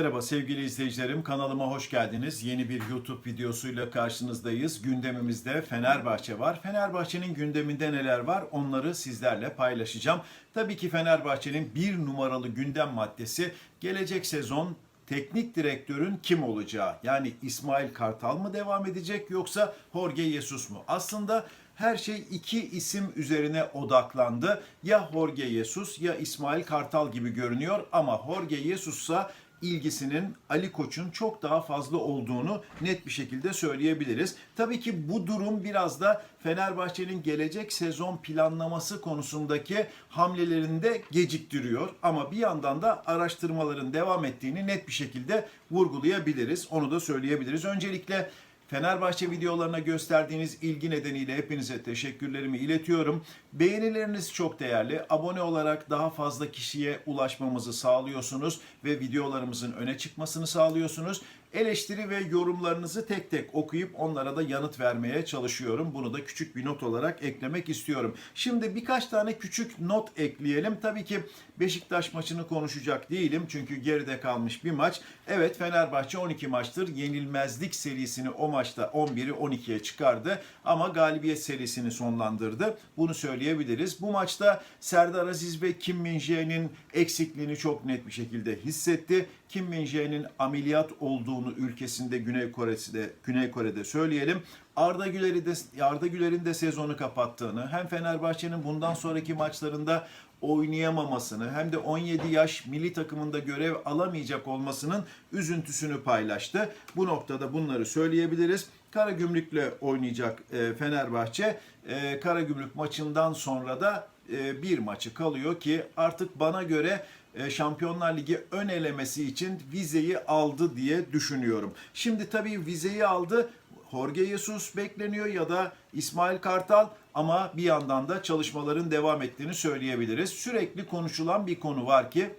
Merhaba sevgili izleyicilerim, kanalıma hoş geldiniz. Yeni bir YouTube videosuyla karşınızdayız. Gündemimizde Fenerbahçe var. Fenerbahçe'nin gündeminde neler var onları sizlerle paylaşacağım. Tabii ki Fenerbahçe'nin bir numaralı gündem maddesi gelecek sezon teknik direktörün kim olacağı. Yani İsmail Kartal mı devam edecek yoksa Jorge Jesus mu? Aslında her şey iki isim üzerine odaklandı. Ya Jorge Jesus ya İsmail Kartal gibi görünüyor ama Jorge Jesus'a ilgisinin Ali Koç'un çok daha fazla olduğunu net bir şekilde söyleyebiliriz. Tabii ki bu durum biraz da Fenerbahçe'nin gelecek sezon planlaması konusundaki hamlelerini de geciktiriyor. Ama bir yandan da araştırmaların devam ettiğini net bir şekilde vurgulayabiliriz. Onu da söyleyebiliriz. Öncelikle Fenerbahçe videolarına gösterdiğiniz ilgi nedeniyle hepinize teşekkürlerimi iletiyorum. Beğenileriniz çok değerli. Abone olarak daha fazla kişiye ulaşmamızı sağlıyorsunuz ve videolarımızın öne çıkmasını sağlıyorsunuz. Eleştiri ve yorumlarınızı tek tek okuyup onlara da yanıt vermeye çalışıyorum. Bunu da küçük bir not olarak eklemek istiyorum. Şimdi birkaç tane küçük not ekleyelim. Tabii ki Beşiktaş maçını konuşacak değilim çünkü geride kalmış bir maç. Evet Fenerbahçe 12 maçtır yenilmezlik serisini o maçta 11'i 12'ye çıkardı ama galibiyet serisini sonlandırdı. Bunu söyleyebiliriz. Bu maçta Serdar Aziz ve Kim Min-jae'nin eksikliğini çok net bir şekilde hissetti. Kim Min-jae'nin ameliyat olduğunu ülkesinde Güney Kore'de Güney Kore'de söyleyelim. Arda Güler'i de Arda Güler'in de sezonu kapattığını, hem Fenerbahçe'nin bundan sonraki maçlarında oynayamamasını hem de 17 yaş milli takımında görev alamayacak olmasının üzüntüsünü paylaştı. Bu noktada bunları söyleyebiliriz. Karagümrük'le oynayacak e, Fenerbahçe. E, Karagümrük maçından sonra da e, bir maçı kalıyor ki artık bana göre e, Şampiyonlar Ligi ön elemesi için vizeyi aldı diye düşünüyorum. Şimdi tabii vizeyi aldı. Jorge Jesus bekleniyor ya da İsmail Kartal ama bir yandan da çalışmaların devam ettiğini söyleyebiliriz. Sürekli konuşulan bir konu var ki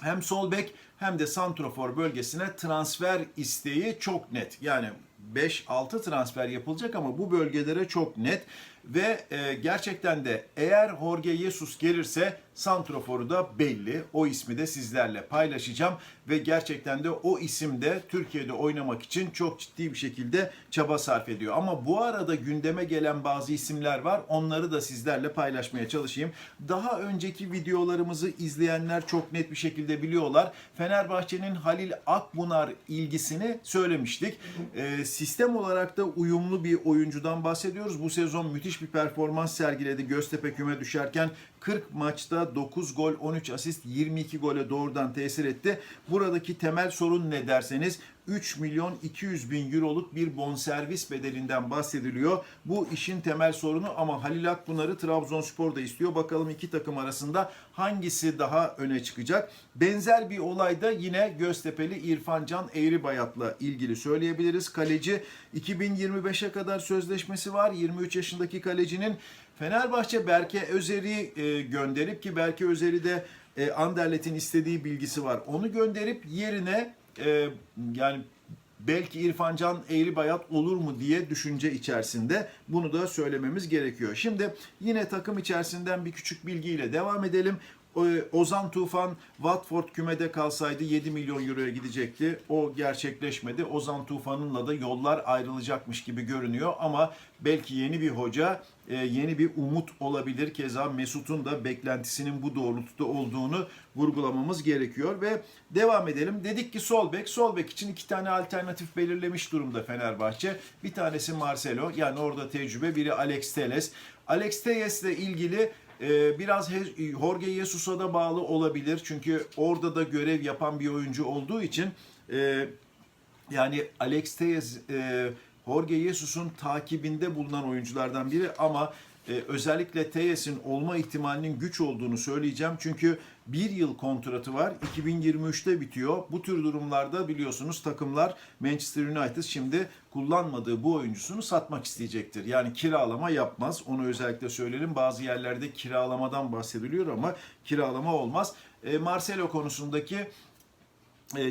hem sol bek hem de santrofor bölgesine transfer isteği çok net. Yani 5-6 transfer yapılacak ama bu bölgelere çok net ve e, gerçekten de eğer Jorge Jesus gelirse santroforu da belli. O ismi de sizlerle paylaşacağım ve gerçekten de o isim de Türkiye'de oynamak için çok ciddi bir şekilde çaba sarf ediyor. Ama bu arada gündeme gelen bazı isimler var. Onları da sizlerle paylaşmaya çalışayım. Daha önceki videolarımızı izleyenler çok net bir şekilde biliyorlar. Fenerbahçe'nin Halil Akbunar ilgisini söylemiştik. E, sistem olarak da uyumlu bir oyuncudan bahsediyoruz. Bu sezon müthiş bir performans sergiledi. Göztepe küme düşerken 40 maçta 9 gol, 13 asist, 22 gole doğrudan tesir etti. Buradaki temel sorun ne derseniz 3 milyon 200 bin euroluk bir bonservis bedelinden bahsediliyor. Bu işin temel sorunu ama Halil Akpınar'ı Trabzonspor da istiyor. Bakalım iki takım arasında hangisi daha öne çıkacak? Benzer bir olay da yine Göztepe'li İrfan Can Eğribayat'la ilgili söyleyebiliriz. Kaleci 2025'e kadar sözleşmesi var. 23 yaşındaki kalecinin Fenerbahçe Berke Özer'i e, gönderip ki Berke Özer'i de e, Anderlet'in istediği bilgisi var. Onu gönderip yerine e, yani belki İrfan Can Eğri Bayat olur mu diye düşünce içerisinde bunu da söylememiz gerekiyor. Şimdi yine takım içerisinden bir küçük bilgiyle devam edelim. Ozan Tufan Watford kümede kalsaydı 7 milyon euroya gidecekti. O gerçekleşmedi. Ozan Tufan'ınla da yollar ayrılacakmış gibi görünüyor ama belki yeni bir hoca, e, yeni bir umut olabilir. Keza Mesut'un da beklentisinin bu doğrultuda olduğunu vurgulamamız gerekiyor ve devam edelim. Dedik ki sol bek, sol bek için iki tane alternatif belirlemiş durumda Fenerbahçe. Bir tanesi Marcelo yani orada tecrübe, biri Alex Teles. Alex Telles'le ilgili ee, biraz Jorge Jesus'a da bağlı olabilir. Çünkü orada da görev yapan bir oyuncu olduğu için e, yani Alex Telles e, Jorge Jesus'un takibinde bulunan oyunculardan biri ama e, özellikle Telles'in olma ihtimalinin güç olduğunu söyleyeceğim. Çünkü bir yıl kontratı var. 2023'te bitiyor. Bu tür durumlarda biliyorsunuz takımlar Manchester United şimdi kullanmadığı bu oyuncusunu satmak isteyecektir. Yani kiralama yapmaz. Onu özellikle söyleyelim. Bazı yerlerde kiralamadan bahsediliyor ama kiralama olmaz. E, Marcelo konusundaki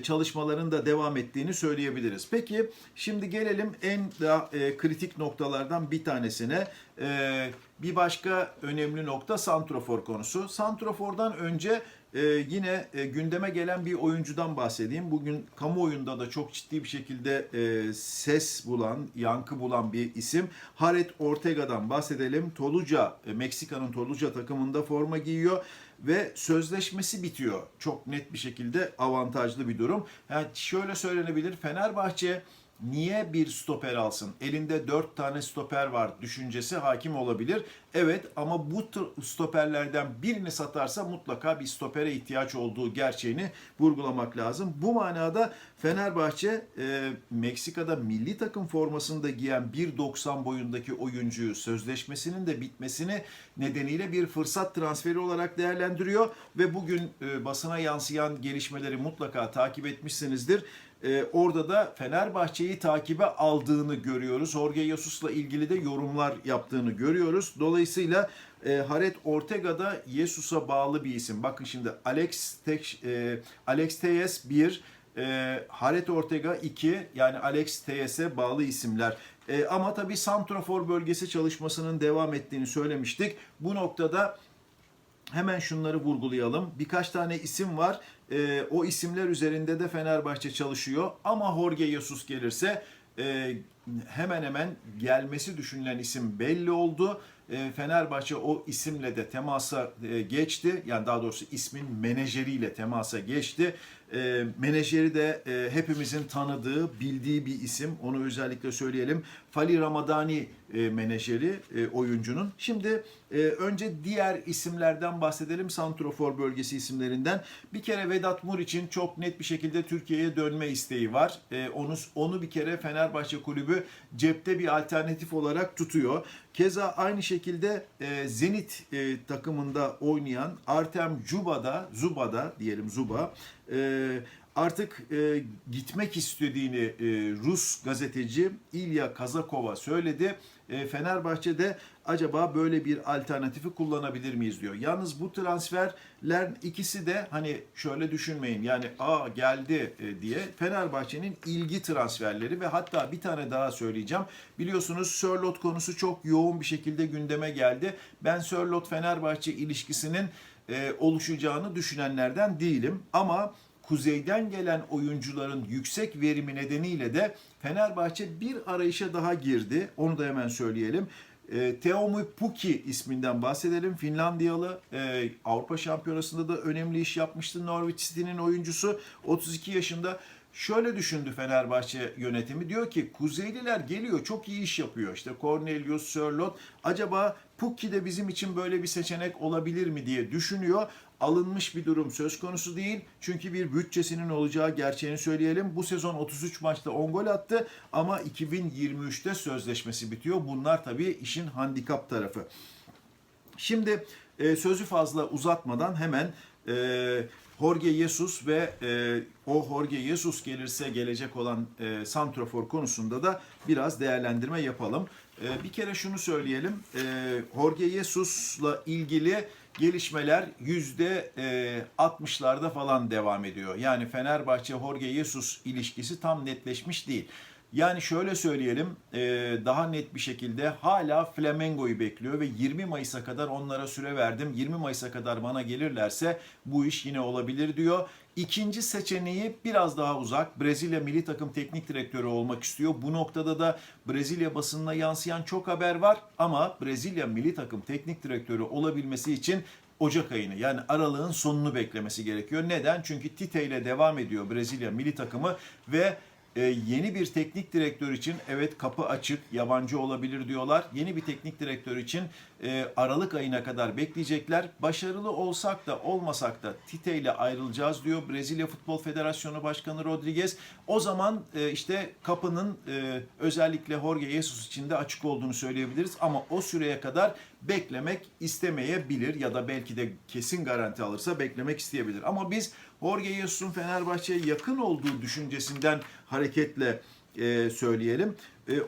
çalışmaların da devam ettiğini söyleyebiliriz. Peki şimdi gelelim en daha e, kritik noktalardan bir tanesine. E, bir başka önemli nokta santrofor konusu. Santrofordan önce Ee, yine e, gündeme gelen bir oyuncudan bahsedeyim. Bugün kamuoyunda da çok ciddi bir şekilde e, ses bulan, yankı bulan bir isim. Haret Ortega'dan bahsedelim. Toluca, e, Meksika'nın Toluca takımında forma giyiyor ve sözleşmesi bitiyor. Çok net bir şekilde avantajlı bir durum. Yani şöyle söylenebilir. Fenerbahçe niye bir stoper alsın? Elinde dört tane stoper var düşüncesi hakim olabilir. Evet ama bu stoperlerden birini satarsa mutlaka bir stopere ihtiyaç olduğu gerçeğini vurgulamak lazım. Bu manada Fenerbahçe e, Meksika'da milli takım formasında giyen 1.90 boyundaki oyuncuyu sözleşmesinin de bitmesini nedeniyle bir fırsat transferi olarak değerlendiriyor ve bugün e, basına yansıyan gelişmeleri mutlaka takip etmişsinizdir. Ee, orada da Fenerbahçe'yi takibe aldığını görüyoruz. Jorge Jesus'la ilgili de yorumlar yaptığını görüyoruz. Dolayısıyla e, Haret Ortega da Jesus'a bağlı bir isim. Bakın şimdi Alex Tek, e, Alex Teyes 1, e, Haret Ortega 2 yani Alex Teyes'e bağlı isimler. E, ama tabii Santrafor bölgesi çalışmasının devam ettiğini söylemiştik. Bu noktada Hemen şunları vurgulayalım. Birkaç tane isim var. Ee, o isimler üzerinde de Fenerbahçe çalışıyor. Ama Jorge Jesus gelirse e, hemen hemen gelmesi düşünülen isim belli oldu. E, Fenerbahçe o isimle de temasa e, geçti. Yani daha doğrusu ismin menajeriyle temasa geçti. E, menajeri de e, hepimizin tanıdığı, bildiği bir isim. Onu özellikle söyleyelim. Fali Ramadani e, menajeri e, oyuncunun. Şimdi e, önce diğer isimlerden bahsedelim. Santrofor bölgesi isimlerinden. Bir kere Vedat Muriç'in çok net bir şekilde Türkiye'ye dönme isteği var. E, onu onu bir kere Fenerbahçe kulübü cepte bir alternatif olarak tutuyor. Keza aynı şekilde e, Zenit e, takımında oynayan Artem Zuba'da, Zuba'da diyelim Zuba, e, artık e, gitmek istediğini e, Rus gazeteci İlya Kazakova söyledi. E, Fenerbahçe'de acaba böyle bir alternatifi kullanabilir miyiz diyor. Yalnız bu transferler ikisi de hani şöyle düşünmeyin yani a geldi e, diye Fenerbahçe'nin ilgi transferleri ve hatta bir tane daha söyleyeceğim. Biliyorsunuz Sörlot konusu çok yoğun bir şekilde gündeme geldi. Ben Sörlot Fenerbahçe ilişkisinin e, oluşacağını düşünenlerden değilim ama kuzeyden gelen oyuncuların yüksek verimi nedeniyle de Fenerbahçe bir arayışa daha girdi. Onu da hemen söyleyelim. E, Teomu Pukki isminden bahsedelim. Finlandiyalı e, Avrupa Şampiyonası'nda da önemli iş yapmıştı. Norwich City'nin oyuncusu 32 yaşında. Şöyle düşündü Fenerbahçe yönetimi. Diyor ki Kuzeyliler geliyor çok iyi iş yapıyor. İşte Cornelius, Sörlot. Acaba Pukki de bizim için böyle bir seçenek olabilir mi diye düşünüyor. Alınmış bir durum söz konusu değil. Çünkü bir bütçesinin olacağı gerçeğini söyleyelim. Bu sezon 33 maçta 10 gol attı ama 2023'te sözleşmesi bitiyor. Bunlar tabii işin handikap tarafı. Şimdi e, sözü fazla uzatmadan hemen e, Jorge Jesus ve e, o Jorge Jesus gelirse gelecek olan e, Santrofor konusunda da biraz değerlendirme yapalım. E, bir kere şunu söyleyelim. E, Jorge Jesus'la ilgili gelişmeler yüzde e, 60'larda falan devam ediyor. Yani Fenerbahçe Jorge Jesus ilişkisi tam netleşmiş değil. Yani şöyle söyleyelim, e, daha net bir şekilde hala Flamengo'yu bekliyor ve 20 Mayıs'a kadar onlara süre verdim. 20 Mayıs'a kadar bana gelirlerse bu iş yine olabilir diyor. İkinci seçeneği biraz daha uzak. Brezilya milli takım teknik direktörü olmak istiyor. Bu noktada da Brezilya basınına yansıyan çok haber var ama Brezilya milli takım teknik direktörü olabilmesi için Ocak ayını yani aralığın sonunu beklemesi gerekiyor. Neden? Çünkü Tite ile devam ediyor Brezilya milli takımı ve e, yeni bir teknik direktör için evet kapı açık, yabancı olabilir diyorlar. Yeni bir teknik direktör için e, Aralık ayına kadar bekleyecekler. Başarılı olsak da olmasak da Tite ile ayrılacağız diyor Brezilya Futbol Federasyonu Başkanı Rodriguez. O zaman e, işte kapının e, özellikle Jorge Jesus için de açık olduğunu söyleyebiliriz. Ama o süreye kadar beklemek istemeyebilir ya da belki de kesin garanti alırsa beklemek isteyebilir. Ama biz Jorge Jesus'un Fenerbahçe'ye yakın olduğu düşüncesinden hareketle e, söyleyelim. E, e,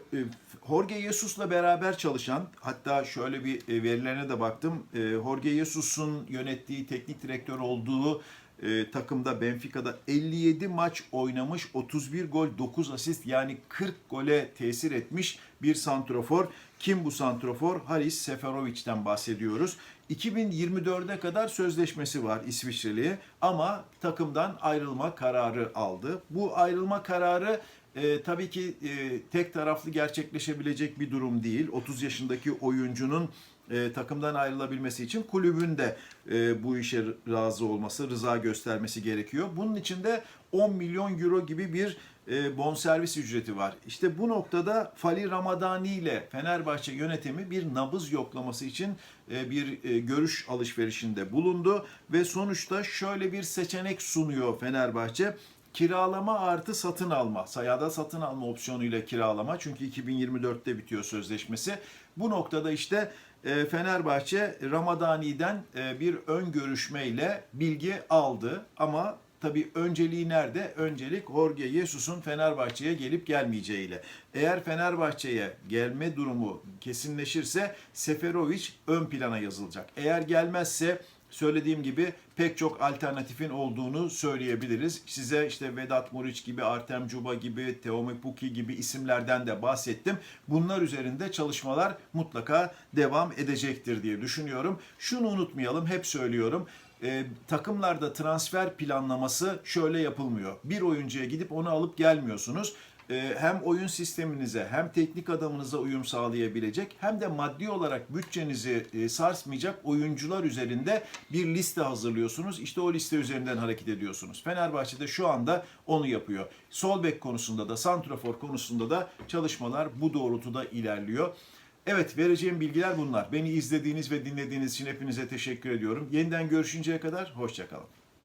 Jorge Jesus'la beraber çalışan, hatta şöyle bir e, verilerine de baktım. E, Jorge Jesus'un yönettiği teknik direktör olduğu e, takımda Benfica'da 57 maç oynamış, 31 gol, 9 asist yani 40 gole tesir etmiş bir santrofor. Kim bu santrofor? Haris Seferovic'den bahsediyoruz. 2024'e kadar sözleşmesi var İsviçreli'ye ama takımdan ayrılma kararı aldı. Bu ayrılma kararı e, tabii ki e, tek taraflı gerçekleşebilecek bir durum değil. 30 yaşındaki oyuncunun e, takımdan ayrılabilmesi için kulübün de e, bu işe razı olması, rıza göstermesi gerekiyor. Bunun için de 10 milyon euro gibi bir e, bonservis ücreti var. İşte bu noktada Fali Ramadani ile Fenerbahçe yönetimi bir nabız yoklaması için e, bir e, görüş alışverişinde bulundu ve sonuçta şöyle bir seçenek sunuyor Fenerbahçe kiralama artı satın alma. Sayada satın alma opsiyonuyla kiralama. Çünkü 2024'te bitiyor sözleşmesi. Bu noktada işte e, Fenerbahçe Ramadani'den e, bir ön görüşmeyle bilgi aldı. Ama tabii önceliği nerede? Öncelik Jorge Jesus'un Fenerbahçe'ye gelip gelmeyeceğiyle. Eğer Fenerbahçe'ye gelme durumu kesinleşirse Seferovic ön plana yazılacak. Eğer gelmezse söylediğim gibi pek çok alternatifin olduğunu söyleyebiliriz. Size işte Vedat Muriç gibi, Artem Cuba gibi, Teomi Puki gibi isimlerden de bahsettim. Bunlar üzerinde çalışmalar mutlaka devam edecektir diye düşünüyorum. Şunu unutmayalım, hep söylüyorum. Ee, takımlarda transfer planlaması şöyle yapılmıyor. Bir oyuncuya gidip onu alıp gelmiyorsunuz e, hem oyun sisteminize hem teknik adamınıza uyum sağlayabilecek hem de maddi olarak bütçenizi e, sarsmayacak oyuncular üzerinde bir liste hazırlıyorsunuz. İşte o liste üzerinden hareket ediyorsunuz. Fenerbahçe'de şu anda onu yapıyor. Sol bek konusunda da santrafor konusunda da çalışmalar bu doğrultuda ilerliyor. Evet vereceğim bilgiler bunlar. Beni izlediğiniz ve dinlediğiniz için hepinize teşekkür ediyorum. Yeniden görüşünceye kadar hoşçakalın.